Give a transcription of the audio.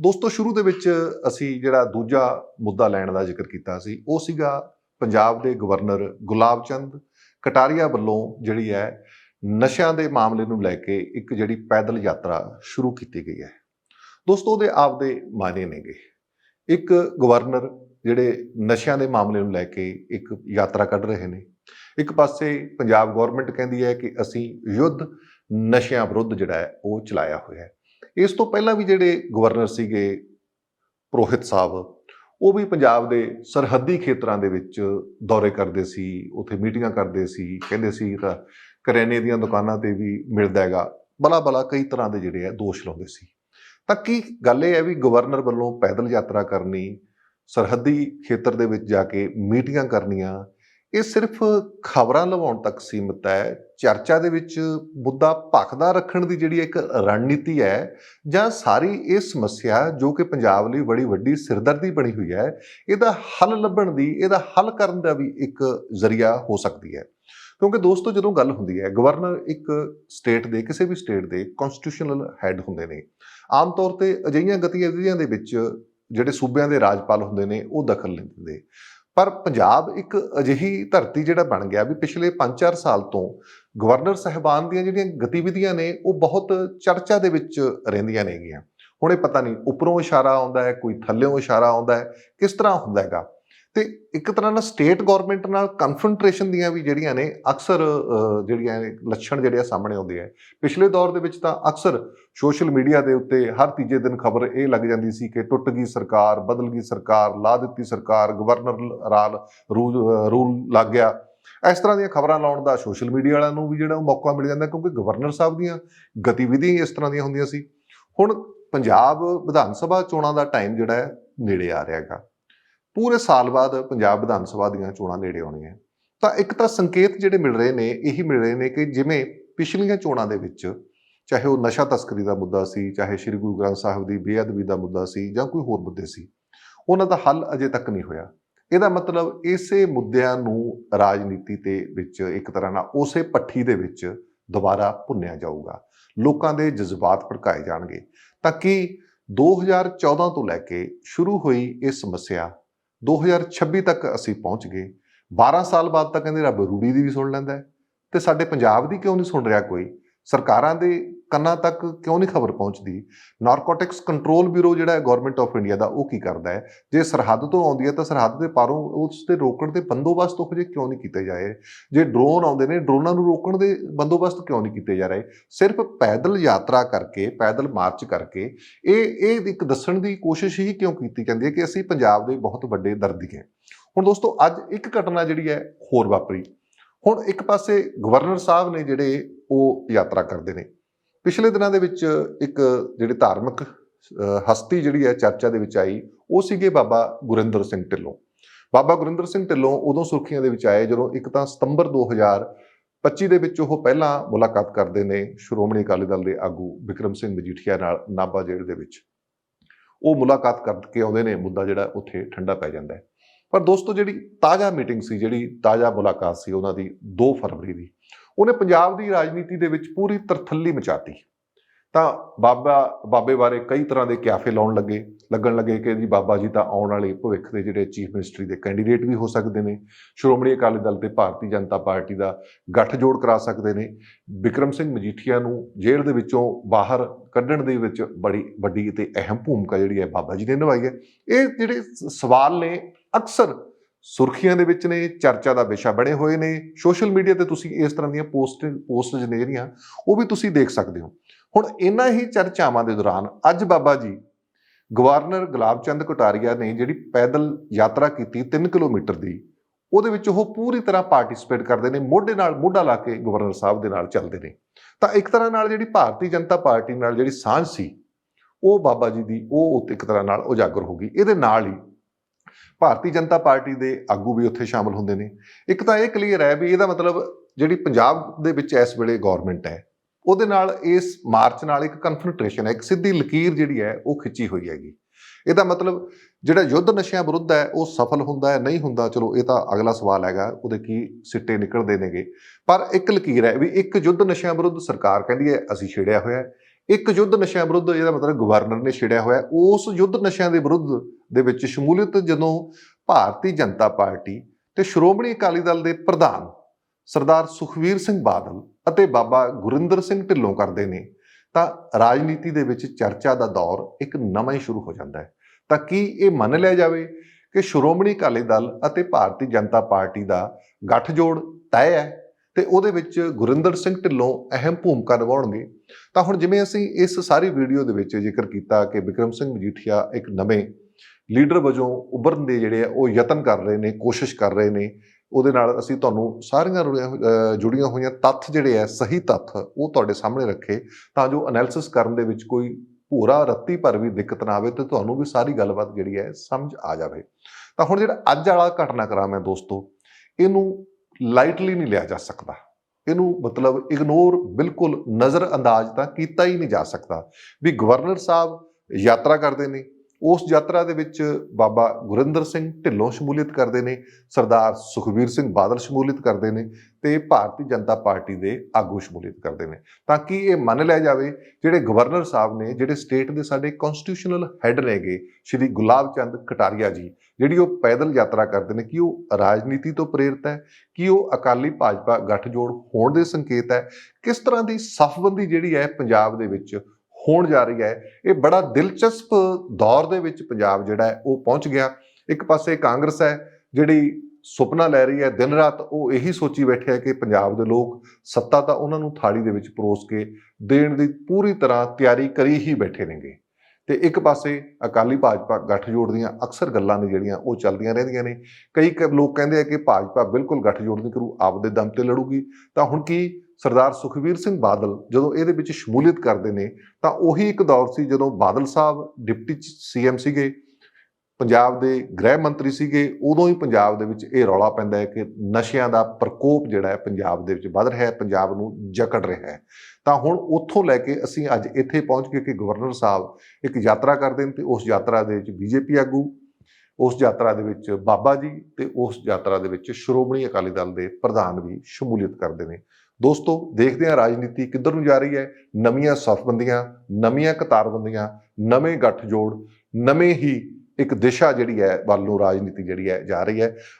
ਦੋਸਤੋ, ਸ਼ੁਰੂ ਦੇ ਵਿੱਚ ਅਸੀਂ ਜਿਹੜਾ ਦੂਜਾ ਮੁੱਦਾ ਲੈਣ ਦਾ ਜ਼ਿਕਰ ਕੀਤਾ ਸੀ, ਉਹ ਸੀਗਾ ਪੰਜਾਬ ਦੇ ਗਵਰਨਰ ਗੁਲਾਬ ਚੰਦ ਕਟਾਰੀਆ ਵੱਲੋਂ ਜਿਹੜੀ ਹੈ, ਨਸ਼ਿਆਂ ਦੇ ਮਾਮਲੇ ਨੂੰ ਲੈ ਕੇ ਇੱਕ ਜਿਹੜੀ ਪੈਦਲ ਯਾਤਰਾ ਸ਼ੁਰੂ ਕੀਤੀ ਗਈ ਹੈ। ਦੋਸਤੋ, ਉਹਦੇ ਆਪਦੇ ਮਾਇਨੇ ਨੇਗੇ। ਇੱਕ ਗਵਰਨਰ ਜਿਹੜੇ ਨਸ਼ਿਆਂ ਦੇ ਮਾਮਲੇ ਨੂੰ ਲੈ ਕੇ ਇੱਕ ਯਾਤਰਾ ਕੱਢ ਰਹੇ ਨੇ। ਇੱਕ ਪਾਸੇ ਪੰਜਾਬ ਗਵਰਨਮੈਂਟ ਕਹਿੰਦੀ ਹੈ ਕਿ ਅਸੀਂ ਯੁੱਧ ਨਸ਼ਿਆਂ ਵਿਰੁੱਧ ਜਿਹੜਾ ਹੈ, ਉਹ ਚਲਾਇਆ ਹੋਇਆ ਹੈ। ਇਸ ਤੋਂ ਪਹਿਲਾਂ ਵੀ ਜਿਹੜੇ ਗਵਰਨਰ ਸੀਗੇ ਪ੍ਰੋਹਿਤ ਸਾਹਿਬ, ਉਹ ਵੀ ਪੰਜਾਬ ਦੇ ਸਰਹੱਦੀ ਖੇਤਰਾਂ ਦੇ ਵਿੱਚ ਦੌਰੇ ਕਰਦੇ ਸੀ, ਉੱਥੇ ਮੀਟਿੰਗਾਂ ਕਰਦੇ ਸੀ, ਕਹਿੰਦੇ ਸੀ ਤਾਂ ਕਰਿਆਨੇ ਦੀਆਂ ਦੁਕਾਨਾਂ ਤੇ ਵੀ ਮਿਲਦਾ ਹੈਗਾ। ਬਲਾ ਬਲਾ ਕਈ ਤਰ੍ਹਾਂ ਦੇ ਜਿਹੜੇ ਆ ਦੋਸ਼ ਲਾਉਂਦੇ ਸੀ। ਤਾਂ ਕੀ ਗੱਲ ਇਹ ਹੈ ਵੀ ਗਵਰਨਰ ਵੱਲੋਂ ਪੈਦਲ ਯਾਤਰਾ ਕਰਨੀ, ਸਰਹੱਦੀ ਖੇਤਰ ਦੇ ਵਿੱਚ ਜਾ ਕੇ ਮੀਟਿੰਗਾਂ ਕਰਨੀਆਂ ਇਹ ਸਿਰਫ ਖਬਰਾਂ ਲਵਾਉਣ ਤੱਕ ਸੀਮਿਤ ਹੈ, ਚਰਚਾ ਦੇ ਵਿੱਚ ਮੁੱਦਾ ਭਖਦਾ ਰੱਖਣ ਦੀ ਜਿਹੜੀ ਇੱਕ ਰਣਨੀਤੀ ਹੈ ਜਾਂ ਸਾਰੀ ਇਹ ਸਮੱਸਿਆ ਜੋ ਕਿ ਪੰਜਾਬ ਲਈ ਬੜੀ ਵੱਡੀ ਸਿਰਦਰਦੀ ਬਣੀ ਹੋਈ ਹੈ, ਇਹਦਾ ਹੱਲ ਲੱਭਣ ਦੀ, ਇਹਦਾ ਹੱਲ ਕਰਨ ਦਾ ਵੀ ਇੱਕ ਜ਼ਰੀਆ ਹੋ ਸਕਦੀ ਹੈ। ਕਿਉਂਕਿ ਦੋਸਤੋ, ਜਦੋਂ ਗੱਲ ਹੁੰਦੀ ਹੈ, ਗਵਰਨਰ ਇੱਕ ਸਟੇਟ ਦੇ, ਕਿਸੇ ਵੀ ਸਟੇਟ ਦੇ ਕਨਸਟੀਟਿਊਸ਼ਨਲ ਹੈੱਡ ਹੁੰਦੇ ਨੇ। ਆਮ ਤੌਰ ਤੇ ਅਜਿਹੀਆਂ ਗਤੀਵਿਧੀਆਂ ਦੇ ਵਿੱਚ ਜਿਹੜੇ ਸੂਬਿਆਂ ਦੇ ਰਾਜਪਾਲ ਹੁੰਦੇ ਨੇ, ਉਹ ਦਖਲ ਨਹੀਂ ਦਿੰਦੇ। ਪਰ ਪੰਜਾਬ ਇੱਕ ਅਜਿਹੀ ਧਰਤੀ ਜਿਹੜਾ ਬਣ ਗਿਆ ਵੀ ਪਿਛਲੇ 5-4 ਸਾਲ ਤੋਂ ਗਵਰਨਰ ਸਹਿਬਾਨ ਦੀਆਂ ਜਿਹੜੀਆਂ ਗਤੀਵਿਧੀਆਂ ਨੇ, ਉਹ ਬਹੁਤ ਚਰਚਾ ਦੇ ਵਿੱਚ ਰਹਿੰਦੀਆਂ ਨੇਗੀਆਂ। ਹੁਣ ਇਹ ਪਤਾ ਨਹੀਂ, ਉੱਪਰੋਂ ਇਸ਼ਾਰਾ ਆਉਂਦਾ ਹੈ, ਕੋਈ ਥੱਲੇੋਂ ਇਸ਼ਾਰਾ ਆਉਂਦਾ ਹੈ, ਕਿਸ ਤਰ੍ਹਾਂ ਹੁੰਦਾ ਹੈਗਾ? ਤੇ ਇੱਕ ਤਰ੍ਹਾਂ ਨਾਲ ਸਟੇਟ ਗਵਰਨਮੈਂਟ ਨਾਲ ਕਨਫਰੰਟ੍ਰੇਸ਼ਨ ਦੀਆਂ ਵੀ ਜਿਹੜੀਆਂ ਨੇ, ਅਕਸਰ ਜਿਹੜੀਆਂ ਲੱਛਣ ਜਿਹੜੇ ਆ ਸਾਹਮਣੇ ਆਉਂਦੇ ਆ। ਪਿਛਲੇ ਦੌਰ ਦੇ ਵਿੱਚ ਤਾਂ ਅਕਸਰ ਸੋਸ਼ਲ ਮੀਡੀਆ ਦੇ ਉੱਤੇ ਹਰ ਤੀਜੇ ਦਿਨ ਖਬਰ ਇਹ ਲੱਗ ਜਾਂਦੀ ਸੀ ਕਿ ਟੁੱਟ ਗਈ ਸਰਕਾਰ, ਬਦਲ ਗਈ ਸਰਕਾਰ, ਲਾ ਦਿੱਤੀ ਸਰਕਾਰ ਗਵਰਨਰ ਰਾਲ ਰੂਲ ਰੂਲ ਲੱਗ ਗਿਆ। ਇਸ ਤਰ੍ਹਾਂ ਦੀਆਂ ਖਬਰਾਂ ਲਾਉਣ ਦਾ ਸੋਸ਼ਲ ਮੀਡੀਆ ਵਾਲਿਆਂ ਨੂੰ ਵੀ ਜਿਹੜਾ ਉਹ ਮੌਕਾ ਮਿਲ ਜਾਂਦਾ ਕਿਉਂਕਿ ਗਵਰਨਰ ਸਾਹਿਬ ਦੀਆਂ ਗਤੀਵਿਧੀਆਂ ਇਸ ਤਰ੍ਹਾਂ ਦੀਆਂ ਹੁੰਦੀਆਂ ਸੀ। ਹੁਣ ਪੰਜਾਬ ਵਿਧਾਨ ਸਭਾ ਚੋਣਾਂ ਦਾ ਟਾਈਮ ਜਿਹੜਾ ਹੈ, ਨੇੜੇ ਆ ਰਿਹਾ ਹੈਗਾ। ਪੂਰੇ ਸਾਲ ਬਾਅਦ ਪੰਜਾਬ ਵਿਧਾਨ ਸਭਾ ਦੀਆਂ ਚੋਣਾਂ ਨੇੜੇ ਆਉਣੀਆਂ ਤਾਂ ਇੱਕ ਤਾਂ ਸੰਕੇਤ ਜਿਹੜੇ ਮਿਲ ਰਹੇ ਨੇ, ਇਹੀ ਮਿਲ ਰਹੇ ਨੇ ਕਿ ਜਿਵੇਂ ਪਿਛਲੀਆਂ ਚੋਣਾਂ ਦੇ ਵਿੱਚ ਚਾਹੇ ਉਹ ਨਸ਼ਾ ਤਸਕਰੀ ਦਾ ਮੁੱਦਾ ਸੀ, ਚਾਹੇ ਸ੍ਰੀ ਗੁਰੂ ਗ੍ਰੰਥ ਸਾਹਿਬ ਦੀ ਬੇਅਦਬੀ ਦਾ ਮੁੱਦਾ ਸੀ ਜਾਂ ਕੋਈ ਹੋਰ ਮੁੱਦੇ ਸੀ, ਉਹਨਾਂ ਦਾ ਹੱਲ ਅਜੇ ਤੱਕ ਨਹੀਂ ਹੋਇਆ। ਇਹਦਾ ਮਤਲਬ ਇਸੇ ਮੁੱਦਿਆਂ ਨੂੰ ਰਾਜਨੀਤੀ ਦੇ ਵਿੱਚ ਇੱਕ ਤਰ੍ਹਾਂ ਨਾਲ ਉਸੇ ਪੱਠੀ ਦੇ ਵਿੱਚ ਦੁਬਾਰਾ ਭੁੰਨਿਆ ਜਾਊਗਾ। ਲੋਕਾਂ ਦੇ ਜਜ਼ਬਾਤ ਭੜਕਾਏ ਜਾਣਗੇ। ਤਾਂ ਕਿ 2014 ਤੋਂ ਲੈ ਕੇ ਸ਼ੁਰੂ ਹੋਈ ਇਹ ਸਮੱਸਿਆ 2026 ਤੱਕ ਅਸੀਂ ਪਹੁੰਚ ਗਏ। 12 ਸਾਲ ਬਾਅਦ ਤਾਂ ਕਹਿੰਦੇ ਰੱਬ ਰੂੜੀ ਦੀ ਵੀ ਸੁਣ ਲੈਂਦਾ ਹੈ। ਤੇ ਸਾਡੇ ਪੰਜਾਬ ਦੀ ਕਿਉਂ ਨਹੀਂ ਸੁਣ ਰਿਹਾ ਕੋਈ? ਸਰਕਾਰਾਂ ਦੇ ਕੰਨਾਂ ਤੱਕ ਕਿਉਂ ਨਹੀਂ ਖਬਰ ਪਹੁੰਚਦੀ? ਨਾਰਕੋਟਿਕਸ ਕੰਟਰੋਲ ਬਿਊਰੋ ਜਿਹੜਾ ਹੈ ਗਵਰਨਮੈਂਟ ਆਫ ਇੰਡੀਆ ਦਾ, ਉਹ ਕੀ ਕਰਦਾ ਹੈ? ਜੇ ਸਰਹੱਦ ਤੋਂ ਆਉਂਦੀ ਹੈ ਤਾਂ ਸਰਹੱਦ ਦੇ ਪਾਰੋਂ ਉਸ ਤੇ ਰੋਕਣ ਦੇ ਬੰਦੋਬਸਤ ਉਹ ਜਿਹੇ ਕਿਉਂ ਨਹੀਂ ਕੀਤੇ ਜਾਏ ਜੇ ਡਰੋਨ ਆਉਂਦੇ ਨੇ ਡਰੋਨਾਂ ਨੂੰ ਰੋਕਣ ਦੇ ਬੰਦੋਬਸਤ ਕਿਉਂ ਨਹੀਂ ਕੀਤੇ ਜਾ ਰਹੇ? ਸਿਰਫ ਪੈਦਲ ਯਾਤਰਾ ਕਰਕੇ, ਪੈਦਲ ਮਾਰਚ ਕਰਕੇ, ਇਹ ਇਹ ਇੱਕ ਦੱਸਣ ਦੀ ਕੋਸ਼ਿਸ਼ ਹੀ ਕਿਉਂ ਕੀਤੀ ਜਾਂਦੀ ਹੈ ਕਿ ਅਸੀਂ ਪੰਜਾਬ ਦੇ ਬਹੁਤ ਵੱਡੇ ਦਰਦੀ ਹਾਂ? ਹੁਣ ਦੋਸਤੋ, ਅੱਜ ਇੱਕ ਘਟਨਾ ਜਿਹੜੀ ਹੈ ਹੋਰ ਵਾਪਰੀ। ਹੁਣ ਇੱਕ ਪਾਸੇ ਗਵਰਨਰ ਸਾਹਿਬ ਨੇ ਜਿਹੜੇ ਉਹ ਯਾਤਰਾ ਕਰਦੇ ਨੇ ਪਿਛਲੇ ਦਿਨਾਂ ਦੇ ਵਿੱਚ ਇੱਕ ਜਿਹੜੇ ਧਾਰਮਿਕ ਹਸਤੀ ਜਿਹੜੀ ਹੈ ਚਰਚਾ ਦੇ ਵਿੱਚ ਆਈ, ਉਹ ਸੀਗੇ ਬਾਬਾ ਗੁਰਿੰਦਰ ਸਿੰਘ ਢਿੱਲੋਂ। ਬਾਬਾ ਗੁਰਿੰਦਰ ਸਿੰਘ ਢਿੱਲੋਂ ਉਦੋਂ ਸੁਰਖੀਆਂ ਦੇ ਵਿੱਚ ਆਏ ਜਦੋਂ ਇੱਕ ਤਾਂ ਸਤੰਬਰ 2025 ਦੇ ਵਿੱਚ ਉਹ ਪਹਿਲਾਂ ਮੁਲਾਕਾਤ ਕਰਦੇ ਨੇ ਸ਼੍ਰੋਮਣੀ ਅਕਾਲੀ ਦਲ ਦੇ ਆਗੂ ਵਿਕਰਮ ਸਿੰਘ ਮਜੀਠੀਆ ਨਾਲ ਨਾਭਾ ਜੇਲ੍ਹ ਦੇ ਵਿੱਚ। ਉਹ ਮੁਲਾਕਾਤ ਕਰਕੇ ਆਉਂਦੇ ਨੇ, ਮੁੱਦਾ ਜਿਹੜਾ ਉੱਥੇ ਠੰਡਾ ਪੈ ਜਾਂਦਾ ਹੈ। ਪਰ ਦੋਸਤੋ ਜਿਹੜੀ ਤਾਜ਼ਾ ਮੀਟਿੰਗ ਸੀ, ਜਿਹੜੀ ਤਾਜ਼ਾ ਮੁਲਾਕਾਤ ਸੀ, ਉਹਨਾਂ ਦੀ 2 ਫਰਵਰੀ ਦੀ ਉਹਨੇ ਪੰਜਾਬ ਦੀ ਰਾਜਨੀਤੀ ਦੇ ਵਿੱਚ ਪੂਰੀ ਤਰਥੱਲੀ ਮਚਾਤੀ। ਤਾਂ ਬਾਬਾ, ਬਾਬੇ ਬਾਰੇ ਕਈ ਤਰ੍ਹਾਂ ਦੇ ਕਿਆਫੇ ਲਾਉਣ ਲੱਗੇ। ਲੱਗਣ ਲੱਗੇ ਕਿ ਜੀ ਬਾਬਾ ਜੀ ਤਾਂ ਆਉਣ ਵਾਲੇ ਭਵਿੱਖ ਦੇ ਜਿਹੜੇ ਚੀਫ ਮਿਨਿਸਟਰੀ ਦੇ ਕੈਂਡੀਡੇਟ ਵੀ ਹੋ ਸਕਦੇ ਨੇ। ਸ਼੍ਰੋਮਣੀ ਅਕਾਲੀ ਦਲ ਤੇ ਭਾਰਤੀ ਜਨਤਾ ਪਾਰਟੀ ਦਾ ਗੱਠਜੋੜ ਕਰਾ ਸਕਦੇ ਨੇ। ਵਿਕਰਮ ਸਿੰਘ ਮਜੀਠੀਆ ਨੂੰ ਜੇਲ੍ਹ ਦੇ ਵਿੱਚੋਂ ਬਾਹਰ ਕੱਢਣ ਦੇ ਵਿੱਚ ਬੜੀ ਵੱਡੀ ਤੇ ਅਹਿਮ ਭੂਮਿਕਾ ਜਿਹੜੀ ਹੈ ਬਾਬਾ ਜੀ ਨੇ ਨਿਭਾਈ ਹੈ। ਇਹ ਜਿਹੜੇ ਸਵਾਲ ਨੇ, ਅਕਸਰ ਸੁਰਖੀਆਂ ਦੇ ਵਿੱਚ ਨੇ, ਚਰਚਾ ਦਾ ਵਿਸ਼ਾ ਬਣੇ ਹੋਏ ਨੇ। ਸੋਸ਼ਲ ਮੀਡੀਆ ਤੇ ਤੁਸੀਂ ਇਸ ਤਰ੍ਹਾਂ ਦੀਆਂ ਪੋਸਟ, ਪੋਸਟਸ ਨੇ ਜਿਹੜੀਆਂ ਉਹ ਵੀ ਤੁਸੀਂ ਦੇਖ ਸਕਦੇ ਹੋ। ਹੁਣ ਇਹਨਾਂ ਹੀ ਚਰਚਾਵਾਂ ਦੇ ਦੌਰਾਨ ਅੱਜ ਬਾਬਾ ਜੀ ਗਵਰਨਰ ਗੁਲਾਬ ਚੰਦ ਕਟਾਰੀਆ ਨੇ ਜਿਹੜੀ ਪੈਦਲ ਯਾਤਰਾ ਕੀਤੀ 3 ਕਿਲੋਮੀਟਰ ਦੀ, ਉਹਦੇ ਵਿੱਚ ਉਹ ਪੂਰੀ ਤਰ੍ਹਾਂ ਪਾਰਟਿਸਿਪੇਟ ਕਰਦੇ ਨੇ, ਮੋਢੇ ਨਾਲ ਮੋਢਾ ਲਾ ਕੇ ਗਵਰਨਰ ਸਾਹਿਬ ਦੇ ਨਾਲ ਚੱਲਦੇ ਨੇ। ਤਾਂ ਇੱਕ ਤਰ੍ਹਾਂ ਨਾਲ ਜਿਹੜੀ ਭਾਰਤੀ ਜਨਤਾ ਪਾਰਟੀ ਨਾਲ ਜਿਹੜੀ ਸਾਂਝ ਸੀ, ਉਹ ਬਾਬਾ ਜੀ ਦੀ, ਉਹ ਇੱਕ ਤਰ੍ਹਾਂ ਨਾਲ ਉਜਾਗਰ ਹੋ ਗਈ। ਇਹਦੇ ਨਾਲ ਹੀ ਭਾਰਤੀ ਜਨਤਾ ਪਾਰਟੀ ਦੇ ਆਗੂ ਵੀ ਉੱਥੇ ਸ਼ਾਮਲ ਹੁੰਦੇ ਨੇ। ਇੱਕ ਤਾਂ ਇਹ ਕਲੀਅਰ ਹੈ ਵੀ ਇਹਦਾ ਮਤਲਬ ਜਿਹੜੀ ਪੰਜਾਬ ਦੇ ਵਿੱਚ ਇਸ ਵੇਲੇ ਗਵਰਨਮੈਂਟ ਹੈ, ਉਹਦੇ ਨਾਲ ਇਸ ਮਾਰਚ ਨਾਲ ਇੱਕ ਕਨਫਰੰਟ੍ਰੇਸ਼ਨ ਹੈ, ਇੱਕ ਸਿੱਧੀ ਲਕੀਰ ਜਿਹੜੀ ਹੈ ਉਹ ਖਿੱਚੀ ਹੋਈ ਹੈਗੀ। ਇਹਦਾ ਮਤਲਬ ਜਿਹੜਾ ਯੁੱਧ ਨਸ਼ਿਆਂ ਵਿਰੁੱਧ ਹੈ, ਉਹ ਸਫਲ ਹੁੰਦਾ ਹੈ, ਨਹੀਂ ਹੁੰਦਾ, ਚਲੋ ਇਹ ਤਾਂ ਅਗਲਾ ਸਵਾਲ ਹੈਗਾ, ਉਹਦੇ ਕੀ ਸਿੱਟੇ ਨਿਕਲਦੇ ਨੇਗੇ। ਪਰ ਇੱਕ ਲਕੀਰ ਹੈ ਵੀ ਇੱਕ ਯੁੱਧ ਨਸ਼ਿਆਂ ਵਿਰੁੱਧ ਸਰਕਾਰ ਕਹਿੰਦੀ ਹੈ, ਅਸੀਂ ਛੇੜਿਆ ਹੋਇਆ ਹੈ। ਇੱਕ ਯੁੱਧ ਨਸ਼ਿਆਂ ਵਿਰੁੱਧ ਇਹਦਾ ਮਤਲਬ ਗਵਰਨਰ ਨੇ ਛੇੜਿਆ ਹੋਇਆ, ਉਸ ਯੁੱਧ ਨਸ਼ਿਆਂ ਦੇ ਵਿਰੁੱਧ ਦੇ ਵਿੱਚ ਸ਼ਮੂਲੀਅਤ ਜਦੋਂ ਭਾਰਤੀ ਜਨਤਾ ਪਾਰਟੀ ਤੇ ਸ਼੍ਰੋਮਣੀ ਅਕਾਲੀ ਦਲ ਦੇ ਪ੍ਰਧਾਨ ਸਰਦਾਰ ਸੁਖਵੀਰ ਸਿੰਘ ਬਾਦਲ ਅਤੇ ਬਾਬਾ ਗੁਰਿੰਦਰ ਸਿੰਘ ਢਿੱਲੋਂ ਕਰਦੇ ਨੇ, ਤਾਂ ਰਾਜਨੀਤੀ ਦੇ ਵਿੱਚ ਚਰਚਾ ਦਾ ਦੌਰ ਇੱਕ ਨਵਾਂ ਹੀ ਸ਼ੁਰੂ ਹੋ ਜਾਂਦਾ ਹੈ। ਤਾਂ ਕੀ ਇਹ ਮੰਨ ਲਿਆ ਜਾਵੇ ਕਿ ਸ਼੍ਰੋਮਣੀ ਅਕਾਲੀ ਦਲ ਅਤੇ ਭਾਰਤੀ ਜਨਤਾ ਪਾਰਟੀ ਦਾ ਗੱਠਜੋੜ ਤੈਅ ਹੈ? ਤੇ ਉਹਦੇ ਵਿੱਚ ਗੁਰਿੰਦਰ ਸਿੰਘ ਢਿੱਲੋਂ ਅਹਿਮ ਭੂਮਿਕਾ ਨਿਭਾਉਣਗੇ। ਤਾਂ ਹੁਣ ਜਿਵੇਂ ਅਸੀਂ ਇਸ ਸਾਰੀ ਵੀਡੀਓ ਦੇ ਵਿੱਚ ਜ਼ਿਕਰ ਕੀਤਾ ਕਿ ਵਿਕਰਮ ਸਿੰਘ ਮਜੀਠੀਆ ਇੱਕ ਨਵੇਂ ਲੀਡਰ ਵਜੋਂ ਉਭਰਨ ਦੇ ਜਿਹੜੇ ਆ, ਉਹ ਯਤਨ ਕਰ ਰਹੇ ਨੇ, ਕੋਸ਼ਿਸ਼ ਕਰ ਰਹੇ ਨੇ। ਉਹਦੇ ਨਾਲ ਅਸੀਂ ਤੁਹਾਨੂੰ ਸਾਰੀਆਂ ਜੁੜੀਆਂ ਹੋਈਆਂ ਤੱਥ ਜਿਹੜੇ ਆ, ਸਹੀ ਤੱਥ ਉਹ ਤੁਹਾਡੇ ਸਾਹਮਣੇ ਰੱਖੇ। ਤਾਂ ਜੋ ਐਨਾਲਿਸਿਸ ਕਰਨ ਦੇ ਵਿੱਚ ਕੋਈ ਭੂਰਾ, ਰੱਤੀ ਭਰ ਵੀ ਦਿੱਕਤ ਨਾ ਆਵੇ ਤੇ ਤੁਹਾਨੂੰ ਵੀ ਸਾਰੀ ਗੱਲਬਾਤ ਜਿਹੜੀ ਹੈ ਸਮਝ ਆ ਜਾਵੇ। ਤਾਂ ਹੁਣ ਜਿਹੜਾ ਅੱਜ ਵਾਲਾ ਘਟਨਾਕ੍ਰਮ ਹੈ ਦੋਸਤੋ, ਇਹਨੂੰ ਲਾਈਟਲੀ ਨਹੀਂ ਲਿਆ ਜਾ ਸਕਦਾ। ਇਹਨੂੰ ਮਤਲਬ ਇਗਨੋਰ ਬਿਲਕੁਲ ਨਜ਼ਰ ਅੰਦਾਜ਼ ਤਾਂ ਕੀਤਾ ਹੀ ਨਹੀਂ ਜਾ ਸਕਦਾ। ਵੀ ਗਵਰਨਰ ਸਾਹਿਬ ਯਾਤਰਾ ਕਰਦੇ ਨੇ ਉਸ ਯਾਤਰਾ ਦੇ ਵਿੱਚ ਬਾਬਾ ਗੁਰਿੰਦਰ ਸਿੰਘ ਢਿੱਲੋਂ ਸ਼ਮੂਲੀਅਤ ਕਰਦੇ ਨੇ, ਸਰਦਾਰ ਸੁਖਬੀਰ ਸਿੰਘ ਬਾਦਲ ਸ਼ਮੂਲੀਅਤ ਕਰਦੇ ਨੇ ਤੇ ਭਾਰਤੀ ਜਨਤਾ ਪਾਰਟੀ ਦੇ ਆਗੂ ਸ਼ਮੂਲੀਅਤ ਕਰਦੇ ਨੇ। ਤਾਂ ਕਿ ਇਹ ਮੰਨ ਲਿਆ ਜਾਵੇ, ਜਿਹੜੇ ਗਵਰਨਰ ਸਾਹਿਬ ਨੇ, ਜਿਹੜੇ ਸਟੇਟ ਦੇ ਸਾਡੇ ਕਨਸਟੀਟਿਊਸ਼ਨਲ ਹੈੱਡ ਨੇਗੇ, ਸ਼੍ਰੀ ਗੁਲਾਬ ਚੰਦ ਕਟਾਰੀਆ ਜੀ, ਜਿਹੜੀ ਉਹ ਪੈਦਲ ਯਾਤਰਾ ਕਰਦੇ ਨੇ, ਕਿ ਉਹ ਰਾਜਨੀਤੀ ਤੋਂ ਪ੍ਰੇਰਿਤ ਹੈ? ਕਿ ਉਹ ਅਕਾਲੀ ਭਾਜਪਾ ਗੱਠਜੋੜ ਹੋਣ ਦੇ ਸੰਕੇਤ ਹੈ? ਕਿਸ ਤਰ੍ਹਾਂ ਦੀ ਸਫਬੰਦੀ ਜਿਹੜੀ ਹੈ ਪੰਜਾਬ ਦੇ ਵਿੱਚ ਹੋਣ ਜਾ ਰਹੀ ਹੈ। ਇਹ ਬੜਾ ਦਿਲਚਸਪ ਦੌਰ ਦੇ ਵਿੱਚ ਪੰਜਾਬ ਜਿਹੜਾ ਹੈ, ਉਹ ਪਹੁੰਚ ਗਿਆ। ਇੱਕ ਪਾਸੇ ਕਾਂਗਰਸ ਹੈ, ਜਿਹੜੀ ਸੁਪਨਾ ਲੈ ਰਹੀ ਹੈ, ਦਿਨ ਰਾਤ ਉਹ ਇਹੀ ਸੋਚੀ ਬੈਠੇ ਹੈ ਕਿ ਪੰਜਾਬ ਦੇ ਲੋਕ ਸੱਤਾ ਤਾਂ ਉਹਨਾਂ ਨੂੰ ਥਾਲੀ ਦੇ ਵਿੱਚ ਪਰੋਸ ਕੇ ਦੇਣ ਦੀ ਪੂਰੀ ਤਰ੍ਹਾਂ ਤਿਆਰੀ ਕਰੀ ਹੀ ਬੈਠੇ ਨੇਗੇ। ਤੇ ਇੱਕ ਪਾਸੇ ਅਕਾਲੀ ਭਾਜਪਾ ਗੱਠਜੋੜ ਦੀਆਂ ਅਕਸਰ ਗੱਲਾਂ ਨੇ ਜਿਹੜੀਆਂ ਉਹ ਚੱਲਦੀਆਂ ਰਹਿੰਦੀਆਂ ਨੇ। ਕਈ ਕ ਲੋਕ ਕਹਿੰਦੇ ਆ ਕਿ ਭਾਜਪਾ ਬਿਲਕੁਲ ਗੱਠਜੋੜ ਨਹੀਂ ਕਰੂ, ਆਪਦੇ ਦਮ ਤੇ ਲੜੂਗੀ। ਤਾਂ ਹੁਣ ਕੀ ਸਰਦਾਰ ਸੁਖਵੀਰ ਸਿੰਘ ਬਾਦਲ ਜਦੋਂ ਇਹਦੇ ਵਿੱਚ ਸ਼ਮੂਲੀਅਤ ਕਰਦੇ ਨੇ, ਤਾਂ ਉਹੀ ਇੱਕ ਦੌਰ ਸੀ ਜਦੋਂ ਬਾਦਲ ਸਾਹਿਬ ਡਿਪਟੀ ਸੀਐਮ ਸੀਗੇ, ਪੰਜਾਬ ਦੇ ਗ੍ਰਹਿ ਮੰਤਰੀ ਸੀਗੇ, ਉਦੋਂ ਹੀ ਪੰਜਾਬ ਦੇ ਵਿੱਚ ਇਹ ਰੌਲਾ ਪੈਂਦਾ ਹੈ ਕਿ ਨਸ਼ਿਆਂ ਦਾ ਪ੍ਰਕੋਪ ਜਿਹੜਾ ਹੈ ਪੰਜਾਬ ਦੇ ਵਿੱਚ ਵੱਧ ਰਿਹਾ ਹੈ, ਪੰਜਾਬ ਨੂੰ ਜਕੜ ਰਿਹਾ ਹੈ। ਤਾਂ ਹੁਣ ਉੱਥੋਂ ਲੈ ਕੇ ਅਸੀਂ ਅੱਜ ਇੱਥੇ ਪਹੁੰਚ ਗਏ ਕਿ ਗਵਰਨਰ ਸਾਹਿਬ ਇੱਕ ਯਾਤਰਾ ਕਰਦੇ ਨੇ ਤੇ ਉਸ ਯਾਤਰਾ ਦੇ ਵਿੱਚ ਬੀਜੇਪੀ ਆਗੂ ਉਸ ਯਾਤਰਾ ਦੇ ਵਿੱਚ ਬਾਬਾ ਜੀ ਤੇ ਉਸ ਯਾਤਰਾ ਦੇ ਵਿੱਚ ਸ਼੍ਰੋਮਣੀ ਅਕਾਲੀ ਦਲ ਦੇ ਪ੍ਰਧਾਨ ਵੀ ਸ਼ਮੂਲੀਅਤ ਕਰਦੇ ਨੇ। ਦੋਸਤੋ, ਦੇਖਦੇ ਹਾਂ ਰਾਜਨੀਤੀ ਕਿੱਧਰ ਨੂੰ ਜਾ ਰਹੀ ਹੈ। ਨਵੀਆਂ ਸਫਬੰਦੀਆਂ ਨਵੀਆਂ ਕਤਾਰਬੰਦੀਆਂ, ਨਵੇਂ ਗੱਠਜੋੜ, ਨਵੇਂ ਹੀ ਇੱਕ ਦਿਸ਼ਾ ਜਿਹੜੀ ਹੈ ਵੱਲ ਨੂੰ ਰਾਜਨੀਤੀ ਜਿਹੜੀ ਹੈ ਜਾ ਰਹੀ ਹੈ।